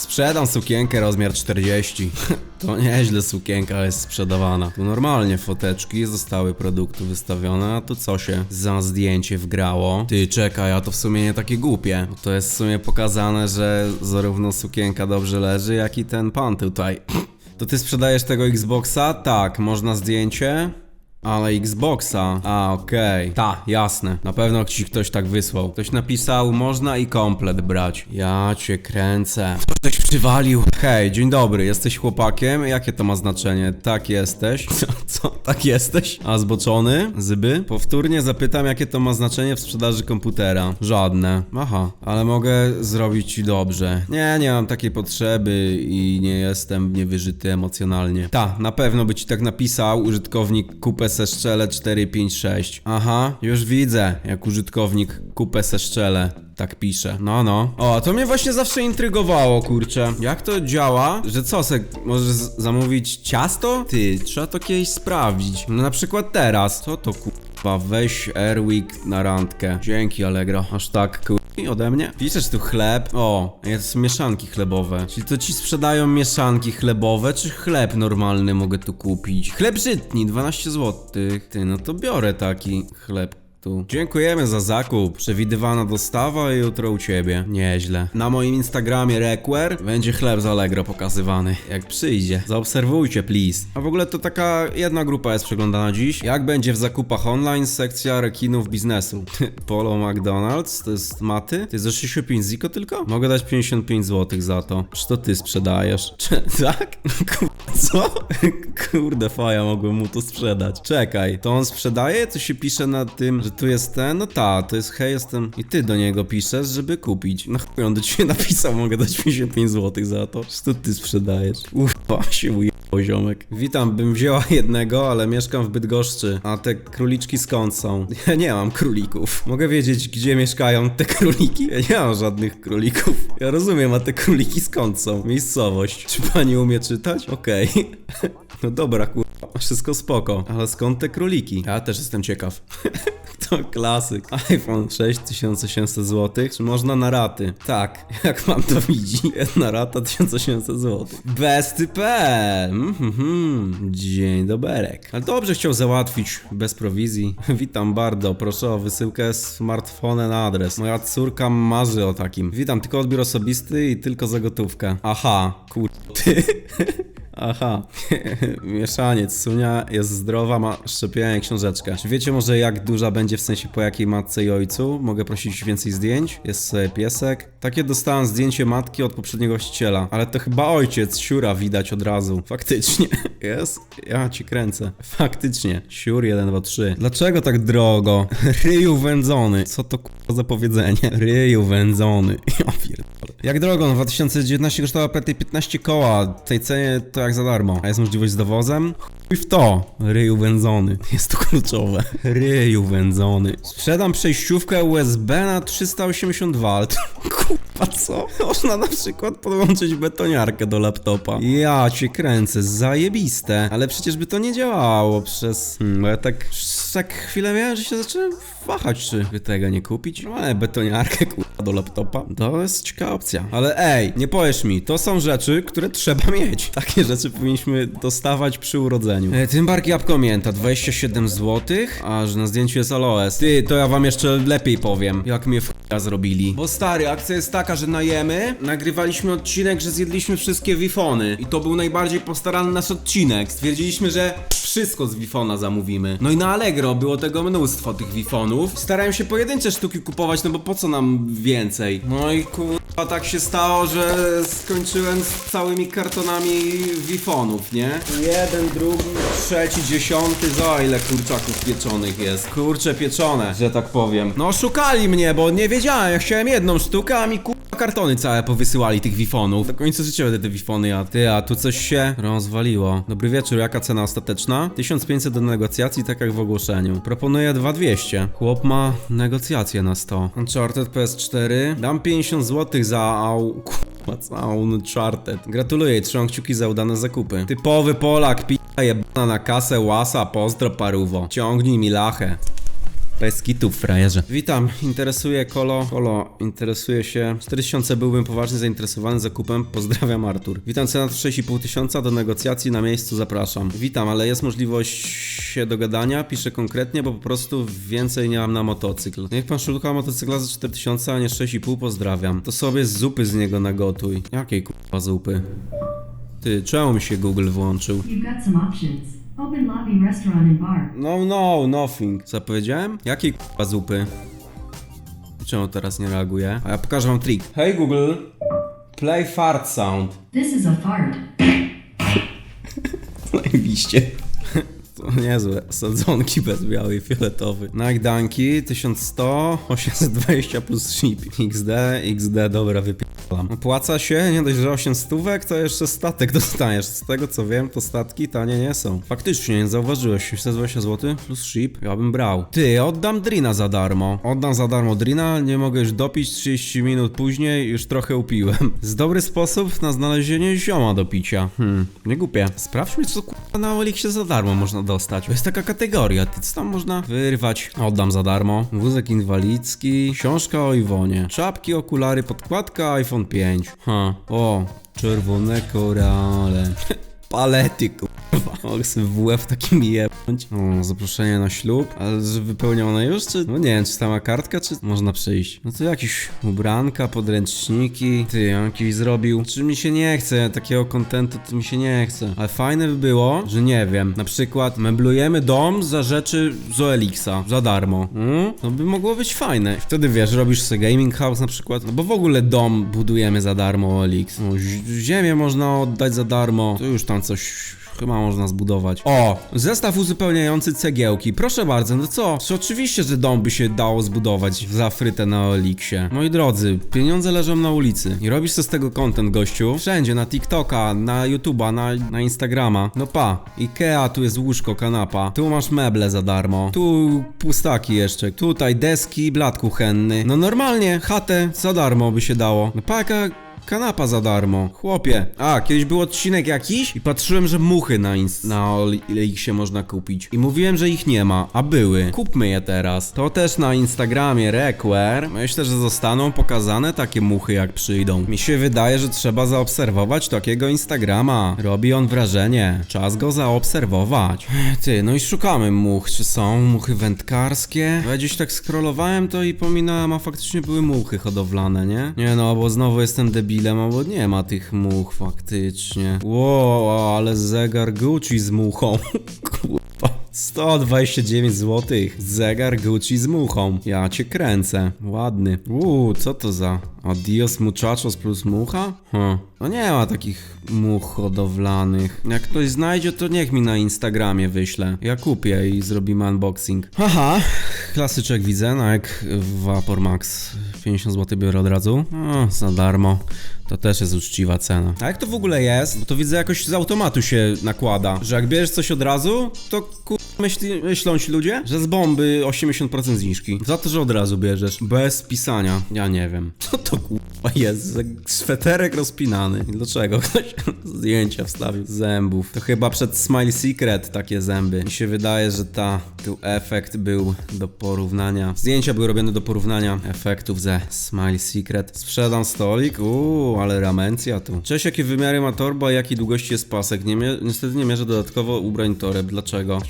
Sprzedam sukienkę rozmiar 40. To nieźle sukienka jest sprzedawana. Tu normalnie foteczki, zostały produkty wystawione, a tu co się za zdjęcie wgrało? Ty, czekaj, a to w sumie nie takie głupie. To jest w sumie pokazane, że zarówno sukienka dobrze leży, jak i ten pan tutaj. To ty sprzedajesz tego Xboxa? Tak, można zdjęcie? Ale Xboxa. A, okej. Ta, jasne. Na pewno ci ktoś tak wysłał. Ktoś napisał, można i komplet brać. Ja cię kręcę. Ktoś przywalił. Hej, dzień dobry, jesteś chłopakiem? Jakie to ma znaczenie? Tak jesteś? Co? co? Tak jesteś? A zboczony? Zyby? Powtórnie zapytam, jakie to ma znaczenie w sprzedaży komputera. Żadne. Aha, ale mogę zrobić ci dobrze. Nie, nie mam takiej potrzeby i nie jestem niewyżyty emocjonalnie. Ta, na pewno by ci tak napisał użytkownik kupę seszczele 456. Aha, już widzę, jak użytkownik kupę seszczele tak pisze. No, no. O, to mnie właśnie zawsze intrygowało, kurczę. Jak to działa? Że co, se możesz zamówić ciasto? Ty, trzeba to kiedyś sprawdzić. No na przykład teraz. Co to kurwa? Weź Airwick na randkę. Dzięki, Allegro. Aż tak, kurwa. I ode mnie? Piszesz tu chleb. O, jest mieszanki chlebowe. Czyli to ci sprzedają mieszanki chlebowe, czy chleb normalny mogę tu kupić? Chleb żytni, 12 zł. Ty, no to biorę taki chleb. Tu. Dziękujemy za zakup. Przewidywana dostawa jutro u ciebie. Nieźle. Na moim Instagramie Requer będzie chleb z Allegro pokazywany. Jak przyjdzie. Zaobserwujcie, please. A w ogóle to taka jedna grupa jest przeglądana dziś. Jak będzie w zakupach online sekcja rekinów biznesu? Polo McDonald's? To jest maty? Ty za 65 ziko tylko? Mogę dać 55 zł za to. Czy to ty sprzedajesz? Czy, tak? Co? Kurde, faja, mogłem mu to sprzedać. Czekaj, to on sprzedaje? To się pisze na tym, że tu jest ten? No ta, to jest hej, jestem... I ty do niego piszesz, żeby kupić. No chuj, on do ciebie napisał, mogę dać 55 zł za to. To ty sprzedajesz? Ufa, się ujebał ziomek. Witam, bym wzięła jednego, ale mieszkam w Bydgoszczy. A te króliczki skąd są? Ja nie mam królików. Mogę wiedzieć, gdzie mieszkają te króliki? Ja nie mam żadnych królików. Ja rozumiem, a te króliki skąd są? Miejscowość. Czy pani umie czytać? Okej. No dobra, kurwa, wszystko spoko. Ale skąd te króliki? Ja też jestem ciekaw. To klasyk. iPhone 6800 zł. Czy można na raty? Tak, jak pan to widzi. Jedna rata 1800 zł. Besty.pl mhm, Dzień doberek. Ale dobrze chciał załatwić bez prowizji. Witam bardzo, proszę o wysyłkę smartfonem na adres. Moja córka marzy o takim. Witam, tylko odbiór osobisty i tylko za gotówkę. Aha, kur... Aha, mieszaniec. Sunia jest zdrowa, ma szczepienia i książeczkę. Czy wiecie może jak duża będzie w sensie po jakiej matce i ojcu? Mogę prosić więcej zdjęć? Jest piesek. Takie dostałem zdjęcie matki od poprzedniego właściciela, ale to chyba ojciec, siura widać od razu. Faktycznie. Jest? Ja ci kręcę. Faktycznie. Siur 1, 2, 3. Dlaczego tak drogo? Ryju wędzony. Co to k***a za powiedzenie? Ryju wędzony. Ja. Jak drogo? No 2019 kosztowała prawie 15 koła. Tej cenie to jak za darmo. A jest możliwość z dowozem? Chuj w to. Ryju wędzony. Jest to kluczowe. Ryju wędzony. Sprzedam przejściówkę USB na 382, ale to kurwa co? Można na przykład podłączyć betoniarkę do laptopa. Ja cię kręcę, zajebiste. Ale przecież by to nie działało przez... Hmm, bo ja tak... Tak chwilę miałem, że się zacząłem wahać, czy by tego nie kupić. No ale betoniarkę kurwa do laptopa. To jest ciekawa opcja. Ale ej, nie powiesz mi, to są rzeczy, które trzeba mieć. Takie rzeczy powinniśmy dostawać przy urodzeniu. E, tym bardziej jabłko mięta, 27 zł, a że na zdjęciu jest aloes. Ty, to ja wam jeszcze lepiej powiem, jak mnie w zrobili. Bo stary, akcja jest taka, że najemy, nagrywaliśmy odcinek, że zjedliśmy wszystkie wifony. I to był najbardziej postarany nasz odcinek. Stwierdziliśmy, że wszystko z wifona zamówimy. No i na Allegro było tego mnóstwo tych wifonów. Starałem się pojedyncze sztuki kupować, no bo po co nam więcej? No i kurwa tak się stało, że skończyłem z całymi kartonami wifonów, nie? Jeden, drugi, trzeci, dziesiąty, za ile kurczaków pieczonych jest? Kurcze pieczone, że tak powiem. No szukali mnie, bo nie wiedziałem, ja chciałem jedną sztukę, a mi kurwa kartony całe powysyłali tych wifonów. Do końca życia będę te wifony jadł. Ty, a tu coś się rozwaliło. Dobry wieczór, jaka cena ostateczna? 1500 do negocjacji, tak jak w ogłoszeniu. Proponuję 2200. Chłop ma negocjacje na 100. Uncharted PS4. Dam 50 zł za au... Kurwa, całą Uncharted. Gratuluję, trzymam kciuki za udane zakupy. Typowy Polak, p***a jebana na kasę, łasa, pozdro paruwo. Ciągnij mi lachę. Bez kitów, frajerze. Witam, interesuje Kolo. Kolo, interesuje się. 4000 byłbym poważnie zainteresowany zakupem. Pozdrawiam, Artur. Witam, cena to 6,5 tysiąca. Do negocjacji na miejscu zapraszam. Witam, ale jest możliwość się dogadania. Piszę konkretnie, bo po prostu więcej nie mam na motocykl. Niech pan szuka motocykla za 4000, a nie 6,5. Pozdrawiam. To sobie zupy z niego nagotuj. Jakiej kurwa zupy? Ty, czemu mi się Google włączył? You've got some options. Open lobby restaurant and bar. No, no, nothing. Co powiedziałem? Jakiej k***a zupy? Czemu teraz nie reaguje? A ja pokażę wam trik. Hey Google, play fart sound. This is a fart. Zajebiście. To niezłe. Sadzonki bez białej, fioletowy. Nike Dunki 1100, 820 plus ship. XD, XD, dobra, wypieram. Opłaca się, nie dość, że 8 stówek, to jeszcze statek dostajesz. Z tego co wiem, to statki tanie nie są. Faktycznie, nie zauważyłeś. 620 zł plus ship, ja bym brał. Ty, oddam Drina za darmo. Oddam za darmo Drina, nie mogę już dopić 30 minut później, już trochę upiłem. Z dobry sposób na znalezienie zioma do picia. Hmm, nie głupie. Sprawdźmy, co kurwa na Oliksie za darmo można dostać. To jest taka kategoria, ty co tam można wyrwać? Oddam za darmo. Wózek inwalidzki, książka o Iwonie, czapki, okulary, podkładka, iPhone 5. Ha, o, czerwone korale. Palety, kurwa. Mogę w takim jebnąć. O, zaproszenie na ślub. Ale że wypełnione już, czy... No nie wiem, czy tam ma kartka, czy można przyjść. No to jakieś ubranka, podręczniki. Ty, jakiś zrobił. Czy mi się nie chce takiego kontentu, to mi się nie chce. Ale fajne by było, że nie wiem, na przykład meblujemy dom za rzeczy z OLX-a, za darmo. Mm? To by mogło być fajne. Wtedy wiesz, robisz sobie gaming house na przykład, no bo w ogóle dom budujemy za darmo OLX. No, zi- ziemię można oddać za darmo. To już tam coś Chyba można zbudować. O! Zestaw uzupełniający cegiełki. Proszę bardzo, no co? Czy oczywiście, że dom by się dało zbudować za frytę na Oliksie. Moi drodzy, pieniądze leżą na ulicy. I robisz sobie z tego content, gościu. Wszędzie, na TikToka, na YouTube'a, na, na Instagrama. No pa. Ikea, tu jest łóżko, kanapa. Tu masz meble za darmo. Tu pustaki jeszcze. Tutaj deski, blat kuchenny. No normalnie, chatę za darmo by się dało. No pa, jaka Kanapa za darmo. Chłopie. A, kiedyś był odcinek jakiś i patrzyłem, że muchy na, ins- na Oliksie można kupić. I mówiłem, że ich nie ma, a były. Kupmy je teraz. To też na Instagramie Requer. Myślę, że zostaną pokazane takie muchy jak przyjdą. Mi się wydaje, że trzeba zaobserwować takiego Instagrama. Robi on wrażenie. Czas go zaobserwować. Ty, no i szukamy much. Czy są muchy wędkarskie? Ja gdzieś tak scrollowałem to i pominąłem, a faktycznie były muchy hodowlane, nie? Nie no, bo znowu jestem debilem, bo nie ma tych much faktycznie. Wow, ale zegar Gucci z muchą. Kurwa. 129 zł. Zegar Gucci z muchą. Ja cię kręcę. Ładny. Uuu, co to za Adios muchachos plus mucha? Hm. No nie ma takich much hodowlanych. Jak ktoś znajdzie, to niech mi na Instagramie wyśle. Ja kupię i zrobimy unboxing. Haha, klasyczek widzę, no jak Vapor Max 50 zł biorę od razu. O, za darmo. To też jest uczciwa cena. A jak to w ogóle jest? Bo to widzę jakoś z automatu się nakłada, że jak bierzesz coś od razu, to ku... Myśli, myślą ci ludzie, że z bomby 80% zniżki. Za to, że od razu bierzesz. Bez pisania. Ja nie wiem. Co to kurwa jest? Sweterek rozpinany. Dlaczego ktoś zdjęcia wstawił zębów? To chyba przed Smile Secret takie zęby. Mi się wydaje, że ta tu efekt był do porównania. Zdjęcia były robione do porównania efektów ze Smile Secret. Sprzedam stolik. Uuu, ale ramencja tu. Cześć, jakie wymiary ma torba, jakiej długości jest pasek? Nie niestety nie mierzę dodatkowo ubrań toreb. Dlaczego?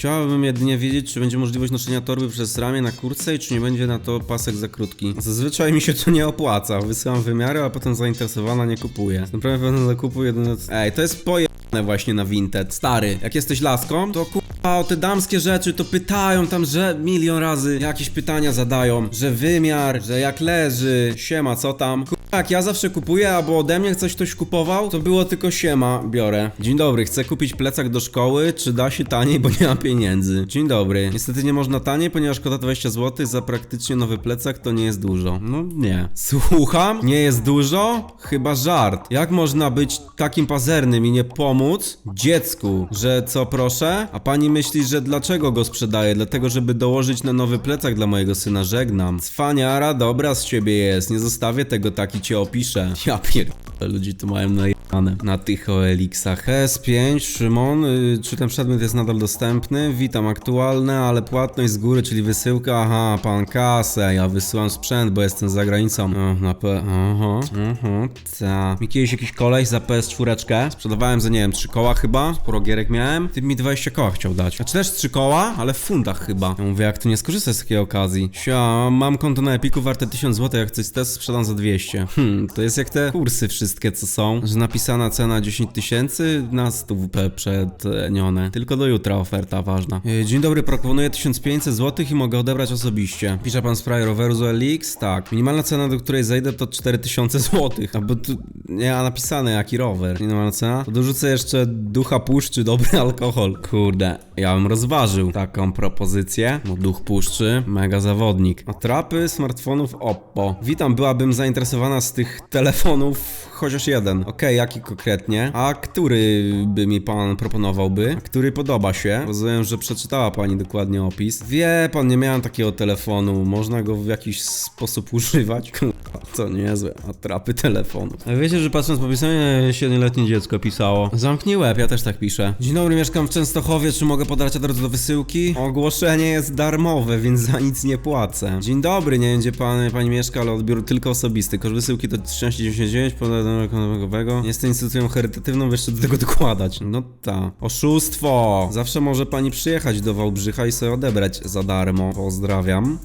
Chciałabym jedynie wiedzieć, czy będzie możliwość noszenia torby przez ramię na kurce i czy nie będzie na to pasek za krótki. Zazwyczaj mi się to nie opłaca. Wysyłam wymiary, a potem zainteresowana nie kupuje. Naprawdę pewno zakupu jedyne... Ej, to jest poje właśnie na Vinted. Stary, jak jesteś laską, to kurwa o te damskie rzeczy to pytają tam, że milion razy jakieś pytania zadają, że wymiar, że jak leży, siema, co tam. Kurwa, jak ja zawsze kupuję, albo ode mnie coś ktoś kupował, to było tylko siema, biorę. Dzień dobry, chcę kupić plecak do szkoły, czy da się taniej, bo nie mam pieniędzy. Dzień dobry. Niestety nie można taniej, ponieważ kwota 20 zł za praktycznie nowy plecak to nie jest dużo. No nie. Słucham? Nie jest dużo? Chyba żart. Jak można być takim pazernym i nie pomóc dziecku, że co proszę? A pani myśli, że dlaczego go sprzedaję? Dlatego, żeby dołożyć na nowy plecak dla mojego syna. Żegnam. Cwaniara, dobra z ciebie jest. Nie zostawię tego tak i cię opiszę. Ja pier... Ludzi tu mają najebane na tych OLX-ach. S5, Szymon, y, czy ten przedmiot jest nadal dostępny? Witam, aktualne, ale płatność z góry, czyli wysyłka. Aha, pan kasę, ja wysyłam sprzęt, bo jestem za granicą. O, na P... Aha, aha, ta. Mi kiedyś jakiś koleś za PS4 sprzedawałem za, nie wiem, 3 koła chyba, sporo gierek miałem. Ty mi 20 koła chciał dać. Znaczy też 3 koła, ale w fundach chyba. Ja mówię, jak tu nie skorzystać z takiej okazji? Sia, mam konto na Epiku warte 1000 zł, jak coś też sprzedam za 200. Hmm, to jest jak te kursy wszystkie, co są, że napisana cena 10 tysięcy na stówę przednione. Tylko do jutra oferta ważna. E, Dzień dobry, proponuję 1500 zł i mogę odebrać osobiście. Pisze pan w roweru z OLX? Tak. Minimalna cena, do której zejdę to 4000 zł. A bo tu nie ma napisane jaki rower. Minimalna cena? To dorzucę jeszcze ducha puszczy, dobry alkohol. Kurde, ja bym rozważył taką propozycję. No duch puszczy, mega zawodnik. Atrapy smartfonów Oppo. Witam, byłabym zainteresowana z tych telefonów chociaż jeden. Okej, jaki konkretnie? A który by mi pan proponowałby? A który podoba się? Rozumiem, że przeczytała pani dokładnie opis. Wie pan, nie miałem takiego telefonu. Można go w jakiś sposób używać? Kurwa, to niezłe. Atrapy telefonu. A wiecie, że patrząc po pisanie, 7-letnie dziecko pisało. Zamknij łeb, ja też tak piszę. Dzień dobry, mieszkam w Częstochowie, czy mogę podać adres do wysyłki? Ogłoszenie jest darmowe, więc za nic nie płacę. Dzień dobry, nie wiem gdzie pan, pani mieszka, ale odbiór tylko osobisty. Koszt wysyłki to 13,99, podaj ekonomikowego. Nie jestem instytucją charytatywną, jeszcze do tego dokładać. No ta. Oszustwo! Zawsze może pani przyjechać do Wałbrzycha i sobie odebrać za darmo. Pozdrawiam.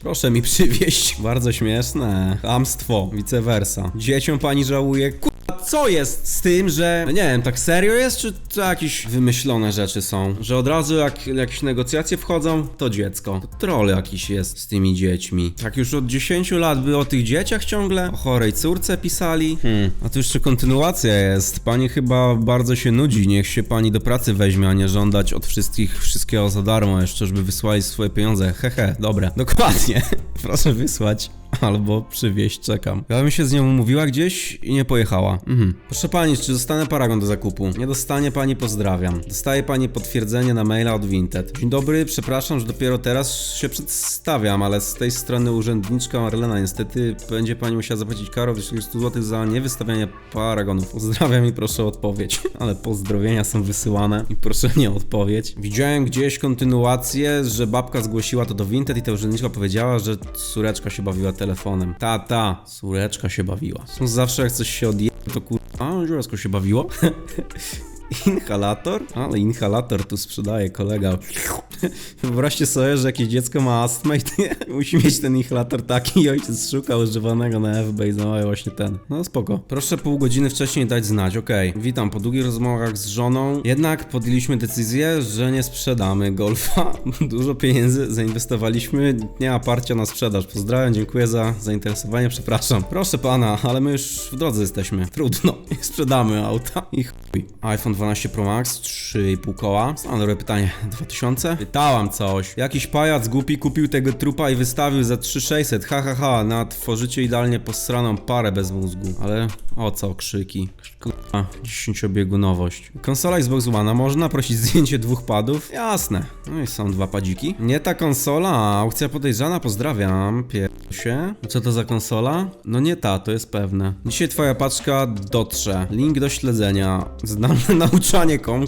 Proszę mi przywieźć. Bardzo śmieszne. Hamstwo, vice versa. Dzieciom pani żałuje. Kurwa, co jest z tym, że. No nie wiem, tak serio jest, czy to jakieś wymyślone rzeczy są? Że od razu jak jakieś negocjacje wchodzą, to dziecko. To troll jakiś jest z tymi dziećmi. Tak już od 10 lat by o tych dzieciach ciągle, o chorej córce pisali. Hmm. A tu jeszcze kontynuacja jest. Pani chyba bardzo się nudzi. Niech się pani do pracy weźmie, a nie żądać od wszystkich wszystkiego za darmo, jeszcze żeby wysłali swoje pieniądze. Hehe, dobre. Dokładnie. Proszę wysłać. Albo przywieźć, czekam. Ja bym się z nią umówiła gdzieś i nie pojechała. Mhm. Proszę pani, czy dostanę paragon do zakupu? Nie dostanie pani, pozdrawiam. Dostaje pani potwierdzenie na maila od Vinted. Dzień dobry, przepraszam, że dopiero teraz się przedstawiam, ale z tej strony urzędniczka Marlena niestety będzie pani musiała zapłacić karę w 100 zł za niewystawianie paragonów. Pozdrawiam i proszę o odpowiedź. Ale pozdrowienia są wysyłane i proszę nie odpowiedź. Widziałem gdzieś kontynuację, że babka zgłosiła to do Vinted i ta urzędniczka powiedziała, że córeczka się bawiła telefonem. Ta, ta, córeczka się bawiła. Zawsze jak coś się odje... to kur... A, dziecko się bawiło. Inhalator? Ale inhalator tu sprzedaje kolega. Wyobraźcie sobie, że jakieś dziecko ma astmę i musi mieć ten inhalator taki i ojciec szuka używanego na FB i zamawiał właśnie ten. No spoko. Proszę pół godziny wcześniej dać znać, okej. Witam, po długich rozmowach z żoną jednak podjęliśmy decyzję, że nie sprzedamy Golfa. Dużo pieniędzy zainwestowaliśmy, ma parcia na sprzedaż. Pozdrawiam, dziękuję za zainteresowanie, przepraszam. Proszę pana, ale my już w drodze jesteśmy. Trudno, nie sprzedamy auta i chuj. iPhone 12 Pro Max, 3,5 koła. Standardowe pytanie, 2000? Pytałam coś. Jakiś pajac głupi kupił tego trupa i wystawił za 3600, ha ha ha, na tworzycie idealnie posraną parę bez mózgu. Ale o co krzyki? Kurwa, 10-biegunowość. Konsola Xbox One, można prosić zdjęcie dwóch padów? Jasne. No i są dwa padziki. Nie ta konsola, aukcja podejrzana, pozdrawiam. Piersie. Co to za konsola? No nie ta, to jest pewne. Dzisiaj twoja paczka dotrze. Link do śledzenia. Zdalne nauczanie kom...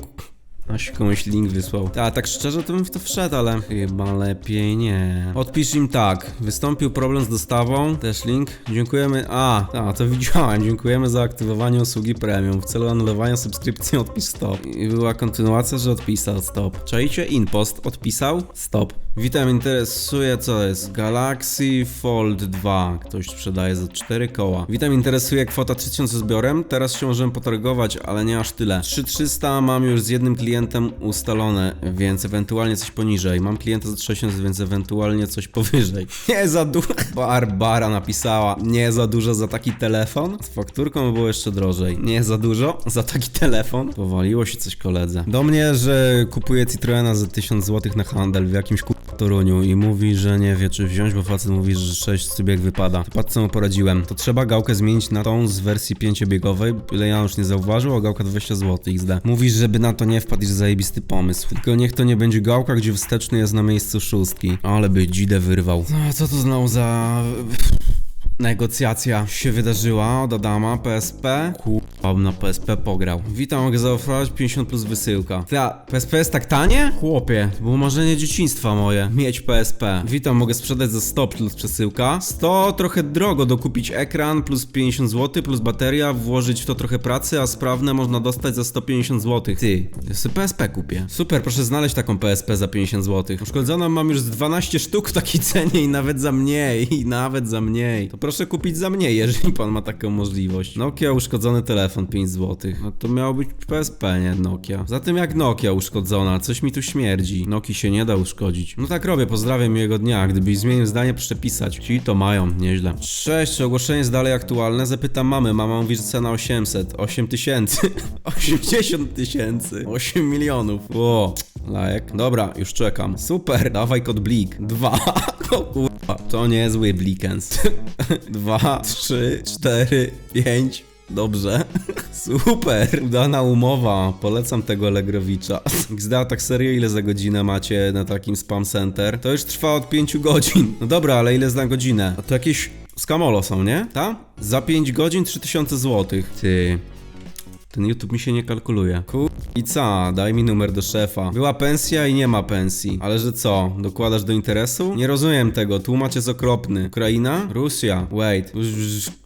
Aś komuś link wysłał. A tak szczerze to bym w to wszedł, ale chyba lepiej nie. Odpisz im tak. Wystąpił problem z dostawą. Też link. Dziękujemy. A, a to widziałem. Dziękujemy za aktywowanie usługi premium. W celu anulowania subskrypcji odpisz stop. I była kontynuacja, że odpisał stop. Czajcie? Inpost odpisał stop. Witam, interesuje co jest? Galaxy Fold 2. Ktoś sprzedaje za 4 koła. Witam, interesuje kwota 3000 zbiorem. Teraz się możemy potargować, ale nie aż tyle. 3300 mam już z jednym klientem ustalone, więc ewentualnie coś poniżej. Mam klienta za 3000, więc ewentualnie coś powyżej. Nie za dużo. Barbara napisała. Nie za dużo za taki telefon. Z fakturką było jeszcze drożej. Nie za dużo za taki telefon. Powaliło się coś koledze. Do mnie, że kupuje Citroena za 1000 zł na handel w jakimś ku... Toruniu i mówi, że nie wie czy wziąć, bo facet mówi, że 6 jak wypada. To co mu poradziłem. To trzeba gałkę zmienić na tą z wersji 5-biegowej, byle ja już nie zauważył, a gałka 20 zł XD. Mówisz, żeby na to nie wpadł, że zajebisty pomysł. Tylko niech to nie będzie gałka, gdzie wsteczny jest na miejscu szóstki. Ale by dzidę wyrwał. No, co to znowu za... negocjacja się wydarzyła od Adama, PSP. Kurwa, na PSP pograł. Witam, mogę zaoferować 50 plus wysyłka. Ta, PSP jest tak tanie? Chłopie, było marzenie dzieciństwa moje, mieć PSP. Witam, mogę sprzedać za 100 plus przesyłka. 100 trochę drogo dokupić ekran plus 50 zł plus bateria, włożyć w to trochę pracy, a sprawne można dostać za 150 zł. Ty, ja sobie PSP kupię. Super, proszę znaleźć taką PSP za 50 zł. Uszkodzoną mam już z 12 sztuk w takiej cenie i nawet za mniej, i nawet za mniej. To proszę kupić za mniej, jeżeli pan ma taką możliwość. Nokia uszkodzony telefon 5 zł. No to miało być PSP, nie Nokia. Zatem jak Nokia uszkodzona, coś mi tu śmierdzi. Noki się nie da uszkodzić. No tak robię, pozdrawiam miłego dnia. Gdybyś zmienił zdanie, proszę pisać. Ci to mają, nieźle. Cześć, czy ogłoszenie jest dalej aktualne? Zapytam mamy. Mama mówi, że cena 800. 8 tysięcy. 80 tysięcy. 8 milionów. Ło. Lajek. Dobra, już czekam. Super, dawaj kod blik. Dwa. O kurwa, to niezły blikens. Dwa, trzy, cztery, pięć. Dobrze. Super. Udana umowa. Polecam tego Allegrowicza. Gzda, tak serio, ile za godzinę macie na takim spam center? To już trwa od 5 godzin. No dobra, ale ile za godzinę? A to jakieś skamolo są, nie? Ta? Za 5 godzin 3000 zł. Ty. Ten YouTube mi się nie kalkuluje. Kur... I co? Daj mi numer do szefa. Była pensja i nie ma pensji. Ale że co? Dokładasz do interesu? Nie rozumiem tego. Tłumacz jest okropny. Ukraina? Rosja. Wait.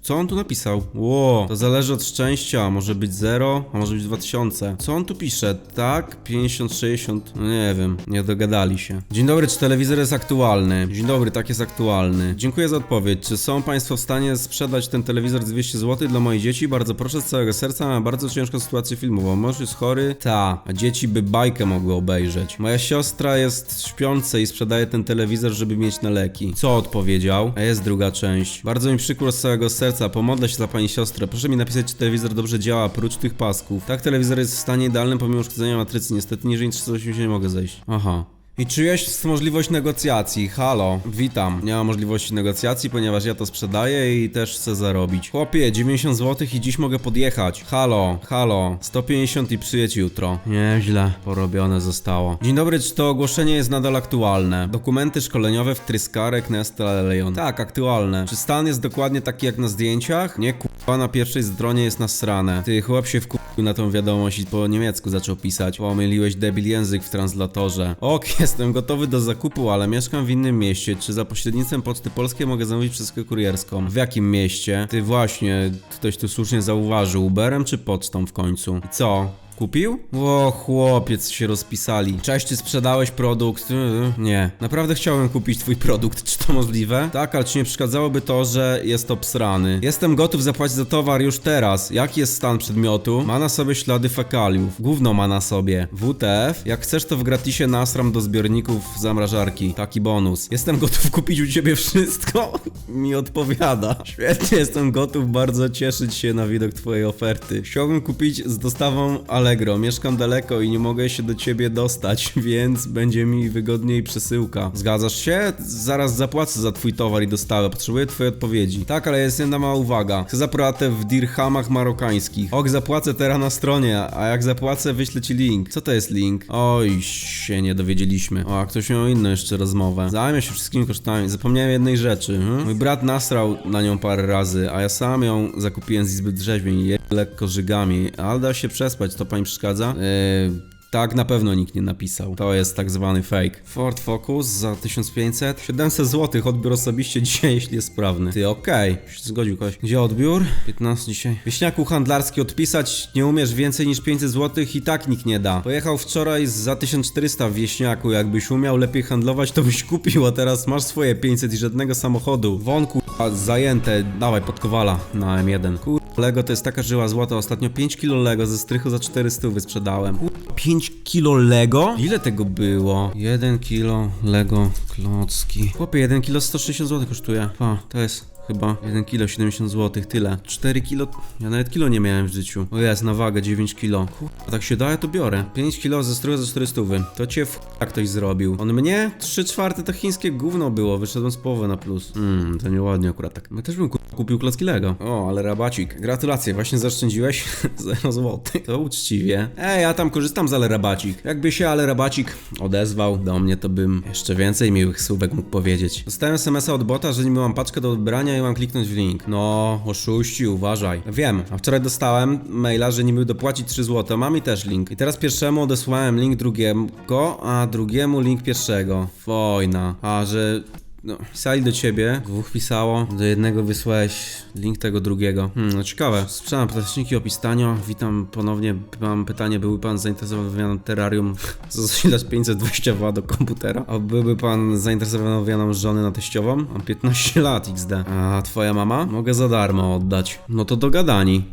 Co on tu napisał? Ło, to zależy od szczęścia. Może być 0, a może być 2000. Co on tu pisze? Tak? 50, 60? No nie wiem. Nie dogadali się. Dzień dobry, czy telewizor jest aktualny? Dzień dobry, tak jest aktualny. Dziękuję za odpowiedź. Czy są Państwo w stanie sprzedać ten telewizor za 200 zł dla mojej dzieci? Bardzo proszę z całego serca. Bardzo ciężką sytuację filmową. Mąż jest chory? Ta. A dzieci by bajkę mogły obejrzeć. Moja siostra jest śpiąca i sprzedaje ten telewizor, żeby mieć na leki. Co odpowiedział? A jest druga część. Bardzo mi przykro z całego serca. Pomodlę się za pani siostrę. Proszę mi napisać, czy telewizor dobrze działa, prócz tych pasków. Tak, telewizor jest w stanie idealnym pomimo uszkodzenia matrycy. Niestety niżej niż 380 nie mogę zejść. Aha. I czy jest możliwość negocjacji? Halo, witam. Nie ma możliwości negocjacji, ponieważ ja to sprzedaję i też chcę zarobić. Chłopie, 90 zł i dziś mogę podjechać. Halo, halo, 150 i przyjedź jutro. Nieźle, porobione zostało. Dzień dobry, czy to ogłoszenie jest nadal aktualne? Dokumenty szkoleniowe w Tryskarek, Nestle, Leon. Tak, aktualne. Czy stan jest dokładnie taki jak na zdjęciach? Nie, kurwa, na pierwszej stronie jest nasrane. Ty, chłop się wkurzył na tą wiadomość i po niemiecku zaczął pisać. Pomyliłeś debil język w translatorze. Ok, jestem gotowy do zakupu, ale mieszkam w innym mieście. Czy za pośrednictwem Poczty Polskiej mogę zamówić przesyłkę kurierską? W jakim mieście? Ty właśnie, ktoś tu słusznie zauważył. Uberem czy pocztą w końcu? I co? Kupił? O, chłopiec się rozpisali. Cześć, czy sprzedałeś produkt? Yy, Nie. Naprawdę chciałem kupić twój produkt. Czy to możliwe? Tak, ale czy nie przeszkadzałoby to, że jest obsrany? Jestem gotów zapłacić za towar już teraz. Jaki jest stan przedmiotu? Ma na sobie ślady fekaliów. Gówno ma na sobie. WTF? Jak chcesz, to w gratisie nasram do zbiorników zamrażarki. Taki bonus. Jestem gotów kupić u ciebie wszystko? Mi odpowiada. Świetnie, jestem gotów bardzo cieszyć się na widok twojej oferty. Chciałbym kupić z dostawą Allegro. Mieszkam daleko i nie mogę się do ciebie dostać, więc będzie mi wygodniej przesyłka. Zgadzasz się? Zaraz zapłacę za twój towar i dostawę. Potrzebuję twojej odpowiedzi. Tak, ale jest jedna mała uwaga. Chcę zapłatę w dirhamach marokańskich. Ok, zapłacę teraz na stronie, a jak zapłacę, wyślę ci link. Co to jest link? Oj, się nie dowiedzieliśmy. O, a ktoś miał inną jeszcze rozmowę. Zajmę się wszystkimi kosztami. Zapomniałem jednej rzeczy. Hmm? Mój brat nasrał na nią parę razy, a ja sam ją zakupiłem z Izby Drzeźwień je lekko żygami. Ale da się przespać, to pani przeszkadza? Yy... Tak, na pewno nikt nie napisał. To jest tak zwany fake. Ford Focus za 1500. 700 zł odbiór osobiście dzisiaj, jeśli jest sprawny. Ty, okej. Się Zgodził ktoś. Gdzie odbiór? 15 dzisiaj. Wieśniaku handlarski odpisać nie umiesz więcej niż 500 zł i tak nikt nie da. Pojechał wczoraj za 1400 w wieśniaku. Jakbyś umiał lepiej handlować, to byś kupił, a teraz masz swoje 500 i żadnego samochodu. A zajęte. Dawaj, podkowala na M1. Kur... Lego to jest taka żyła złota. Ostatnio 5 kilo Lego ze strychu za 400 wysprzedałem. Kur... 5 kilo Lego? Ile tego było? 1 kilo Lego klocki. Chłopie, 1 kilo 160 zł kosztuje. Pa, to jest chyba 1 kilo 70 zł, tyle. 4 kilo, ja nawet kilo nie miałem w życiu. O jest, na wagę 9 kilo. Kurwa, tak się da, to biorę. 5 kilo ze strój za 400. To cię w ktoś zrobił. On mnie? 3 czwarte to chińskie gówno było, wyszedłem z połowy na plus. Mmm, to nieładnie akurat tak. Ja też bym ku- kupił klocki Lego. O, ale rabacik. Gratulacje, właśnie zaszczędziłeś 0 zł. To uczciwie. Ej, ja tam korzystam z ale rabacik. Jakby się ale rabacik odezwał do mnie, to bym jeszcze więcej miłych słówek mógł powiedzieć. Dostałem SMS-a od bota, że nie mam paczkę do odbrania opisania i mam kliknąć w link. No, oszuści, uważaj. Wiem, a wczoraj dostałem maila, że niby dopłacić 3 zł, mam i też link. I teraz pierwszemu odesłałem link drugiego, a drugiemu link pierwszego. Wojna. A, że no, pisali do ciebie, dwóch pisało, do jednego wysłałeś link tego drugiego. Hmm, no ciekawe. Sprzedam podręczniki, opis tanio. Witam ponownie. Mam pytanie, byłby pan zainteresowany wymianą terrarium za zasilacz 520 W do komputera? A byłby pan zainteresowany wymianą żony na teściową? Mam 15 lat XD. A twoja mama? Mogę za darmo oddać. No to dogadani.